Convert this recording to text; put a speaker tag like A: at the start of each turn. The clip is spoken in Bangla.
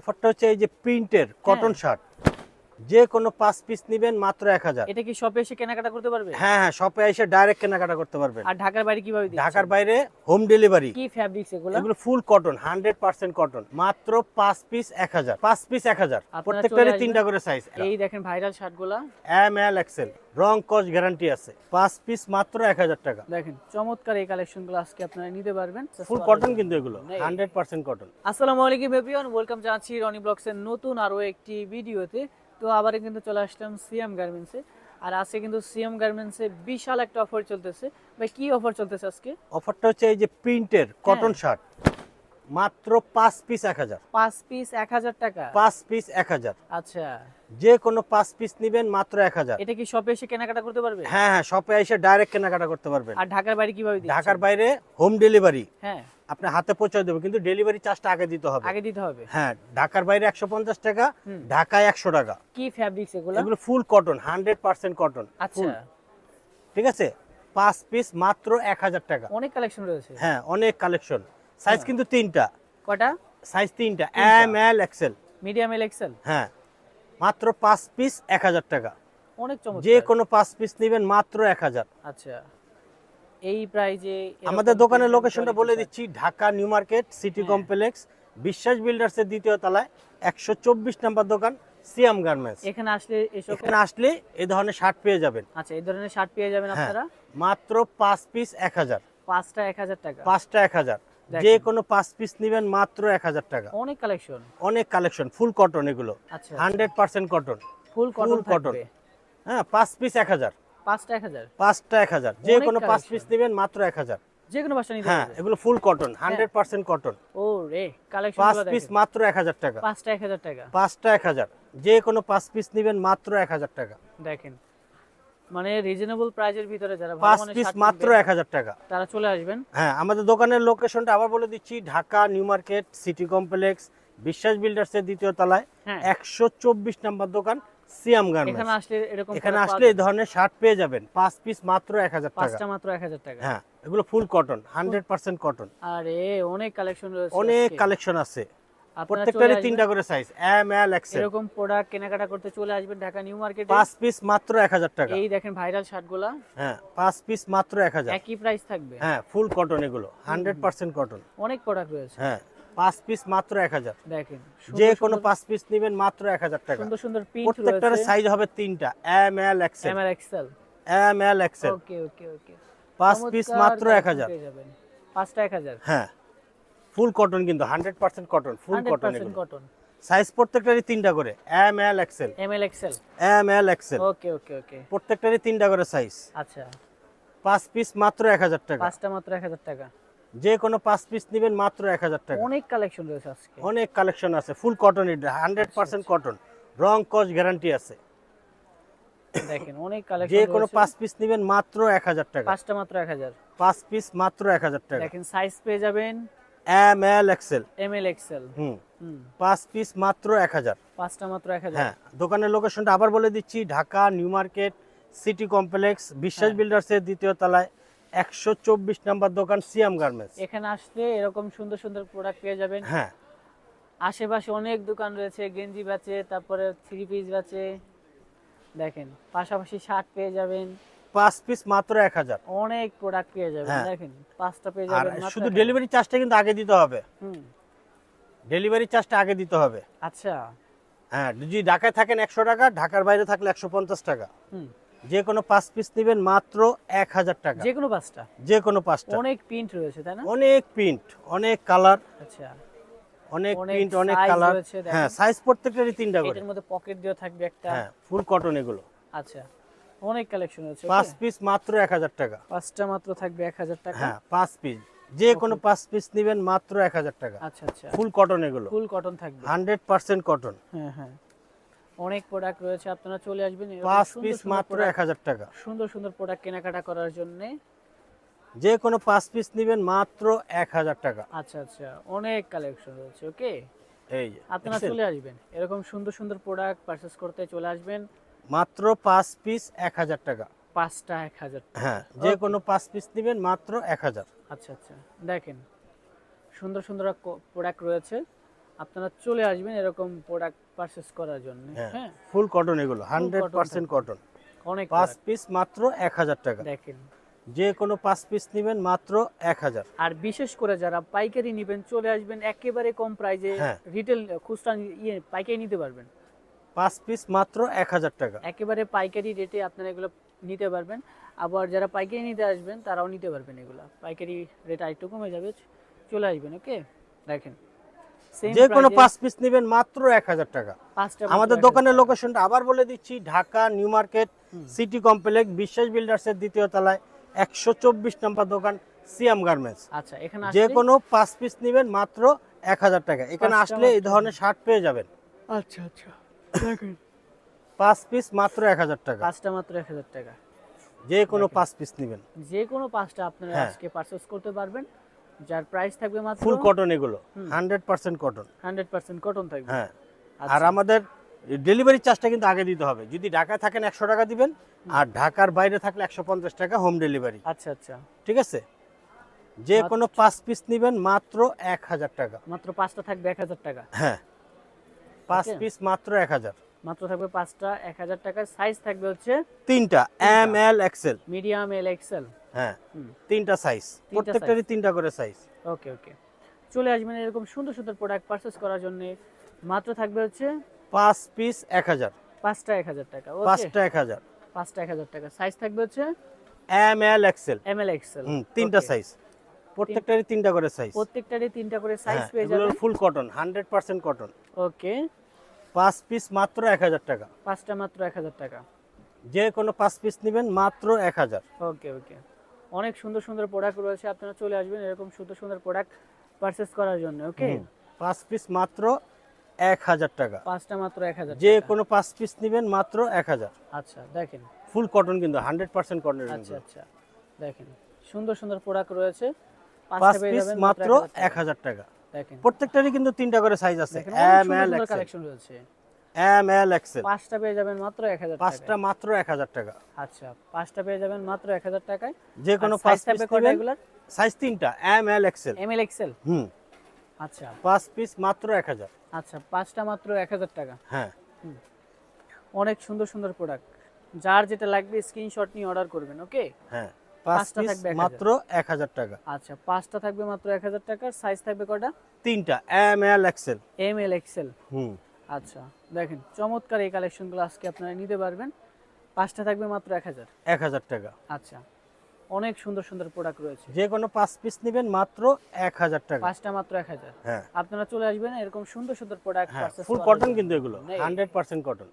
A: অফারটা হচ্ছে এই যে প্রিন্টের কটন শার্ট যে কোনো পাঁচ পিস নিবেন মাত্র এক হাজার।
B: এটা কি শপে এসে কেনাকাটা করতে পারবে?
A: হ্যাঁ হ্যাঁ শপে এসে ডাইরেক্ট কেনাকাটা করতে পারবেন।
B: আর ঢাকার বাইরে কীভাবে
A: ঢাকার বাইরে হোম ডেলিভারি
B: কি ফ্যাব্রিক্স এগুলো?
A: এগুলো full cotton hundred percent cotton মাত্র পাঁচ পিস এক হাজার। পাঁচ পিস এক হাজার। প্রত্যেকটারই তিনটা করে সাইজ
B: এই দেখেন ভাইরাল শার্টগুলা
A: এম এল এক্সেল রং কস গ্যারান্টি আছে। পাঁচ পিস মাত্র এক হাজার টাকা।
B: দেখেন চমৎকার এই কালেকশনগুলো আজকে আপনারা নিতে পারবেন।
A: ফুল কটন কিন্তু এগুলো। হান্ড্রেড পার্সেন্ট কটন
B: আসসালামু আলাইকুম এভরিওয়ান ওয়েলকাম জানাচ্ছি রনি ব্লগসের নতুন আরও একটি ভিডিওতে। তো আবার কিন্তু চলে আসলাম সিএম গার্মেন্টসে আর আজকে কিন্তু সিএম গার্মেন্টসে বিশাল একটা অফার চলতেছে। ভাই কি অফার চলতেছে আজকে?
A: অফারটা হচ্ছে এই যে প্রিন্টের। কটন শার্ট মাত্র পাঁচ পিস এক হাজার।
B: পাঁচ পিস এক হাজার টাকা?
A: পাঁচ পিস এক হাজার।
B: আচ্ছা।
A: যে কোনো পাঁচ পিস নিবেন মাত্র এক হাজার।
B: এটা কি শপে এসে কেনাকাটা করতে পারবে?
A: হ্যাঁ হ্যাঁ শপে এসে ডাইরেক্ট কেনাকাটা করতে পারবেন।
B: আর ঢাকার বাইরে কীভাবে
A: ঢাকার বাইরে হোম ডেলিভারি
B: হ্যাঁ।
A: আপনি হাতে পৌঁছে দেবে কিন্তু ডেলিভারি চার্জটা আগে দিতে হবে।
B: আগে দিতে হবে।
A: হ্যাঁ ঢাকার বাইরে একশো পঞ্চাশ টাকা ঢাকায় একশো টাকা।
B: কি ফ্যাব্রিক্স এগুলো?
A: এগুলো full cotton hundred percent cotton
B: আচ্ছা।
A: ঠিক আছে? পাঁচ পিস মাত্র এক হাজার টাকা।
B: অনেক কালেকশন রয়েছে।
A: হ্যাঁ অনেক কালেকশন সাইজ। কিন্তু তিনটা।
B: কটা?
A: সাইজ তিনটা। M L XL
B: medium L XL
A: হ্যাঁ। মাত্র পাঁচ পিস এক হাজার টাকা।
B: অনেক চমৎকার।
A: যে কোনো পাঁচ পিস নেবেন মাত্র এক হাজার।
B: আচ্ছা। এই প্রাইজে
A: আমাদের দোকানের লোকেশনটা বলে দিচ্ছি Dhaka New Market City. Complex Biswas বিল্ডার্সের দ্বিতীয় তলায় একশো চব্বিশ নাম্বার দোকান সিয়াম গার্মেন্টস
B: এখানে আসলে এসব
A: এখানে আসলে এই ধরনের শার্ট পেয়ে যাবেন।
B: আচ্ছা এই ধরনের শার্ট পেয়ে যাবেন
A: হ্যাঁ।
B: আপনারা?
A: মাত্র পাঁচ পিস এক হাজার।
B: পাঁচটা এক হাজার টাকা।
A: পাঁচটা এক হাজার। যে কোনো পাঁচ পিস নেবেন মাত্র এক হাজার টাকা।
B: অনেক কালেকশন
A: অনেক কালেকশন ফুল কটন এগুলো। Hundred percent cotton
B: full cotton. থাকবে।
A: হ্যাঁ পাঁচ পিস এক হাজার।
B: পাঁচটা এক হাজার?
A: পাঁচটা এক হাজার। যে কোনো পাঁচ পিস নেবেন মাত্র এক হাজার।
B: যে কোনো বাসা নিতে
A: হ্যাঁ এগুলো full cotton hundred percent cotton
B: ও রে কালেকশন
A: পাঁচ পিস মাত্র এক হাজার টাকা।
B: পাঁচটা এক হাজার টাকা।
A: পাঁচটা এক হাজার। যে কোনো পাঁচ পিস নেবেন মাত্র এক হাজার টাকা।
B: দেখেন। মানে রিজনেবল প্রাইজের ভিতরে যারা
A: পাঁচ পিস মাত্র এক হাজার টাকা।
B: তারা চলে আসবেন।
A: হ্যাঁ আমাদের দোকানের লোকেশনটা আবার বলে দিচ্ছি Dhaka New Market City complex Biswas বিল্ডার্সের দ্বিতীয় তলায়
B: হ্যাঁ।
A: একশো চব্বিশ নাম্বার দোকান সিয়াম
B: এখানে আসলে এরকম
A: এখানে আসলে এই ধরনের শার্ট পেয়ে যাবেন পাঁচ পিস মাত্র এক হাজার। টাকা।
B: পাঁচটা মাত্র এক হাজার টাকা।
A: হ্যাঁ এগুলো full cotton hundred percent cotton
B: আরে অনেক কালেকশন রয়েছে
A: অনেক কালেকশন আছে। প্রত্যেকটারই তিনটা করে সাইজ এম এল এক্সেল
B: এরকম প্রোডাক্ট কেনাকাটা করতে চলে আসবেন ঢাকা নিউ মার্কেটে।
A: পাঁচ পিস মাত্র এক হাজার টাকা।
B: এই দেখেন ভাইরাল শার্টগুলা
A: হ্যাঁ পাঁচ পিস মাত্র এক হাজার।
B: একই প্রাইস থাকবে।
A: হ্যাঁ ফুল কটন এগুলো হান্ড্রেড পার্সেন্ট কটন
B: অনেক প্রোডাক্ট রয়েছে।
A: হ্যাঁ পাঁচ পিস মাত্র এক হাজার।
B: দেখেন
A: যে কোনো পাঁচ পিস নেবেন মাত্র এক হাজার টাকা।
B: সুন্দর সুন্দর প্রিন্ট
A: প্রত্যেকটার সাইজ হবে তিনটা এম এল এক্সেল
B: এম আর XL
A: M L XL
B: okay okay okay
A: পাঁচ পিস মাত্র এক হাজার।
B: পাঁচটা এক হাজার।
A: হ্যাঁ। ফুল কটন কিন্তু hundred percent cotton full cotton
B: cotton
A: size প্রত্যেকটারই তিনটা করে M L XL
B: M L XL
A: M L XL
B: okay okay okay
A: প্রত্যেকটারই তিনটা করে সাইজ
B: আচ্ছা।
A: পাঁচ পিস মাত্র এক হাজার টাকা।
B: পাঁচটা মাত্র এক হাজার টাকা।
A: যে কোনো পাঁচ পিস নেবেন মাত্র এক হাজার টাকা।
B: অনেক কালেকশন রয়েছে আজকে।
A: অনেক কালেকশন আছে ফুল কটন এটা হান্ড্রেড পার্সেন্ট কটন রং কস গ্যারান্টি আছে।
B: দেখেন অনেক কালেকশন
A: যে কোনো পাঁচ পিস নেবেন মাত্র এক হাজার টাকা।
B: পাঁচটা মাত্র এক হাজার।
A: পাঁচ পিস মাত্র এক হাজার টাকা।
B: দেখেন সাইজ পেয়ে যাবেন
A: M L XL.
B: M L XL.
A: হুম। পাঁচ পিস মাত্র এক হাজার।
B: পাঁচটা মাত্র এক হাজার।
A: হ্যাঁ দোকানের লোকেশনটা আবার বলে দিচ্ছি Dhaka New Market City complex Biswas
B: হ্যাঁ।
A: বিল্ডার্সের দ্বিতীয় তলায় একশো চব্বিশ নাম্বার দোকান সিয়াম গার্মেন্টস।
B: এখানে আসলে এরকম সুন্দর সুন্দর প্রোডাক্ট পেয়ে যাবেন।
A: হ্যাঁ।
B: আশেপাশে অনেক দোকান রয়েছে গেঞ্জি বেচে তারপরে থ্রি পিস বেচে। দেখেন পাশাপাশি শার্ট পেয়ে যাবেন।
A: পাঁচ পিস মাত্র এক হাজার।
B: অনেক প্রোডাক্ট পেয়ে যাবেন
A: হ্যাঁ।
B: দেখেন পাঁচটা পেয়ে যাবেন
A: শুধু ডেলিভারি চার্জটা কিন্তু আগে দিতে হবে। ডেলিভারি চার্জটা আগে দিতে হবে।
B: আচ্ছা।
A: হ্যাঁ যদি ঢাকায় থাকেন একশো টাকা ঢাকার বাইরে থাকলে একশো পঞ্চাশ টাকা। যে কোনো পাঁচ পিস নেবেন মাত্র এক হাজার টাকা।
B: যে কোনো পাঁচটা।
A: যে কোনো পাঁচটা।
B: অনেক প্রিন্ট রয়েছে তাই না?
A: অনেক প্রিন্ট অনেক কালার
B: আচ্ছা।
A: অনেক প্রিন্ট অনেক কালার হ্যাঁ সাইজ প্রত্যেকটারই তিনটা করে।
B: এটার মধ্যে পকেট দিয়ে থাকবে একটা।
A: হ্যাঁ ফুল কটন এগুলো।
B: আচ্ছা। অনেক কালেকশন রয়েছে
A: পাঁচ পিস মাত্র এক হাজার টাকা।
B: পাঁচটা মাত্র থাকবে এক হাজার টাকা?
A: হ্যাঁ পাঁচ পিস যে কোনো পাঁচ পিস নেবেন মাত্র এক হাজার টাকা।
B: আচ্ছা আচ্ছা।
A: ফুল কটন এগুলো।
B: ফুল কটন থাকবে।
A: হান্ড্রেড পার্সেন্ট কটন
B: হ্যাঁ হ্যাঁ। অনেক প্রোডাক্ট রয়েছে আপনারা চলে আসবেন
A: পাঁচ পিস মাত্র এক হাজার টাকা।
B: সুন্দর সুন্দর প্রোডাক্ট কেনাকাটা করার জন্য।
A: যে কোনো পাঁচ পিস নেবেন মাত্র এক হাজার টাকা।
B: আচ্ছা আচ্ছা। অনেক কালেকশন রয়েছে ওকে?
A: এই
B: আপনারা চলে আসবেন। এরকম সুন্দর সুন্দর প্রোডাক্ট পারচেস করতে চলে আসবেন।
A: মাত্র পাঁচ পিস এক হাজার টাকা।
B: পাঁচটা এক হাজার
A: হ্যাঁ যে কোনো পাঁচ পিস নেবেন মাত্র এক হাজার।
B: আচ্ছা আচ্ছা। দেখেন সুন্দর সুন্দর প্রোডাক্ট রয়েছে। আপনারা চলে আসবেন এরকম প্রোডাক্ট পারচেস করার জন্য।
A: হ্যাঁ
B: হ্যাঁ।
A: ফুল কটন এগুলো হান্ড্রেড পার্সেন্ট কটন
B: অনেক
A: পাঁচ পিস মাত্র এক হাজার টাকা।
B: দেখেন।
A: যে কোনো পাঁচ পিস নেবেন মাত্র এক হাজার।
B: আর বিশেষ করে যারা পাইকারি নেবেন চলে আসবেন একেবারে কম প্রাইজে
A: হ্যাঁ।
B: রিটেল খুচরা ইয়ে পাইকারি নিতে পারবেন।
A: পাঁচ পিস মাত্র এক হাজার টাকা।
B: একেবারে পাইকারি রেটে আপনারা এগুলো নিতে পারবেন। আবার যারা পাইকারি নিতে আসবেন তারাও নিতে পারবেন এগুলো। পাইকারি রেট আরেকটু কমে যাবে চলে আসবেন ওকে দেখেন।
A: যে কোনো পাঁচ পিস নেবেন মাত্র এক হাজার টাকা। আমাদের দোকানের লোকেশনটা আবার বলে দিচ্ছি Dhaka New Market City complex Biswas বিল্ডার্সের দ্বিতীয় তলায় একশো চব্বিশ নম্বর দোকান সিএম গার্মেন্টস
B: আচ্ছা এখানে
A: যে কোনো পাঁচ পিস নেবেন মাত্র এক হাজার টাকা। এখানে আসলে এই ধরনের শার্ট পেয়ে যাবেন।
B: আচ্ছা আচ্ছা।
A: পাঁচ পিস মাত্র এক হাজার টাকা।
B: পাঁচটা মাত্র এক হাজার টাকা।
A: যে কোনো পাঁচ পিস নেবেন।
B: যে কোনো পাঁচটা আপনারা
A: হ্যাঁ।
B: আজকে পারচেস করতে পারবেন। যার প্রাইস থাকবে মাত্র
A: ফুল কটন এগুলো। Hundred percent cotton
B: hundred percent cotton থাকবে।
A: হ্যাঁ।
B: আচ্ছা।
A: আর আমাদের ডেলিভারি চার্জটা কিন্তু আগে দিতে হবে। যদি ঢাকায় থাকেন একশো টাকা দিবেন আর ঢাকার বাইরে থাকলে একশো পঞ্চাশ টাকা হোম ডেলিভারি
B: আচ্ছা আচ্ছা।
A: ঠিক আছে? যে কোনো পাঁচ পিস নেবেন মাত্র এক হাজার টাকা।
B: মাত্র পাঁচটা থাকবে এক হাজার টাকা।
A: হ্যাঁ। পাঁচ পিস মাত্র এক হাজার।
B: মাত্র থাকবে পাঁচটা এক হাজার টাকার সাইজ থাকবে হচ্ছে
A: তিনটা M L XL
B: medium L XL
A: হ্যাঁ তিনটা সাইজ প্রত্যেকটারই তিনটা করে সাইজ
B: ওকে ওকে। চলে আসবেন এরকম সুন্দর সুন্দর প্রোডাক্ট পারচেস করার জন্য। মাত্র থাকবে হচ্ছে
A: পাঁচ পিস এক হাজার।
B: পাঁচটা এক হাজার টাকা।
A: পাঁচটা এক হাজার।
B: পাঁচটা এক হাজার টাকা। সাইজ থাকবে হচ্ছে
A: M L XL
B: M L XL
A: তিনটা সাইজ প্রত্যেকটারই তিনটা করে সাইজ
B: প্রত্যেকটারই তিনটা করে সাইজ
A: হ্যাঁ
B: পেয়ে যাবেন।
A: Full cotton hundred percent cotton
B: okay.
A: পাঁচ পিস মাত্র এক হাজার টাকা।
B: পাঁচটা মাত্র এক হাজার টাকা।
A: যে কোনো পাঁচ পিস নেবেন মাত্র এক হাজার।
B: ওকে ওকে। অনেক সুন্দর সুন্দর প্রোডাক্ট রয়েছে আপনারা চলে আসবেন এরকম সুন্দর সুন্দর প্রোডাক্ট পারচেস করার জন্য ওকে?
A: পাঁচ পিস মাত্র এক হাজার টাকা।
B: পাঁচটা মাত্র এক হাজার
A: যে কোনো পাঁচ পিস নেবেন মাত্র এক হাজার।
B: আচ্ছা দেখেন।
A: ফুল কটন কিন্তু হান্ড্রেড পার্সেন্ট কটন
B: আচ্ছা আচ্ছা দেখেন। সুন্দর সুন্দর প্রোডাক্ট রয়েছে।
A: পাঁচ পিস মাত্র এক হাজার টাকা। প্রত্যেকটারই কিন্তু তিনটা করে সাইজ আছে। এম এল
B: কালেকশন রয়েছে।
A: এম এল এক্সেল
B: পাঁচটা পেয়ে যাবেন মাত্র এক হাজার
A: পাঁচটা
B: টাকা
A: মাত্র এক হাজার টাকা।
B: আচ্ছা পাঁচটা পেয়ে যাবেন মাত্র এক হাজার টাকায়।
A: যে কোনো পাঁচ পিস নেবেন। সাইজ তিনটা M L XL
B: M L XL
A: হুম।
B: আচ্ছা।
A: পাঁচ পিস মাত্র এক হাজার।
B: আচ্ছা পাঁচটা মাত্র এক হাজার টাকা।
A: হ্যাঁ।
B: অনেক সুন্দর সুন্দর প্রোডাক্ট যার যেটা লাগবে স্ক্রিনশট নিয়ে অর্ডার করবেন ওকে
A: হ্যাঁ।
B: পাঁচটা থাকবে 1000
A: মাত্র এক হাজার টাকা।
B: আচ্ছা পাঁচটা থাকবে মাত্র এক হাজার টাকার সাইজ থাকবে কয়টা?
A: তিনটা M L XL
B: M L XL
A: হুম।
B: আচ্ছা দেখেন চমৎকার এই কালেকশনগুলো আজকে আপনারা নিতে পারবেন। পাঁচটা থাকবে মাত্র এক হাজার।
A: এক হাজার টাকা।
B: আচ্ছা অনেক সুন্দর সুন্দর প্রোডাক্ট রয়েছে।
A: যে কোনো পাঁচ পিস নেবেন মাত্র এক হাজার টাকা।
B: পাঁচটা মাত্র এক হাজার।
A: হ্যাঁ।
B: আপনারা চলে আসবেন এরকম সুন্দর সুন্দর প্রোডাক্ট
A: ফুল কটন কিন্তু এগুলো হান্ড্রেড পার্সেন্ট কটন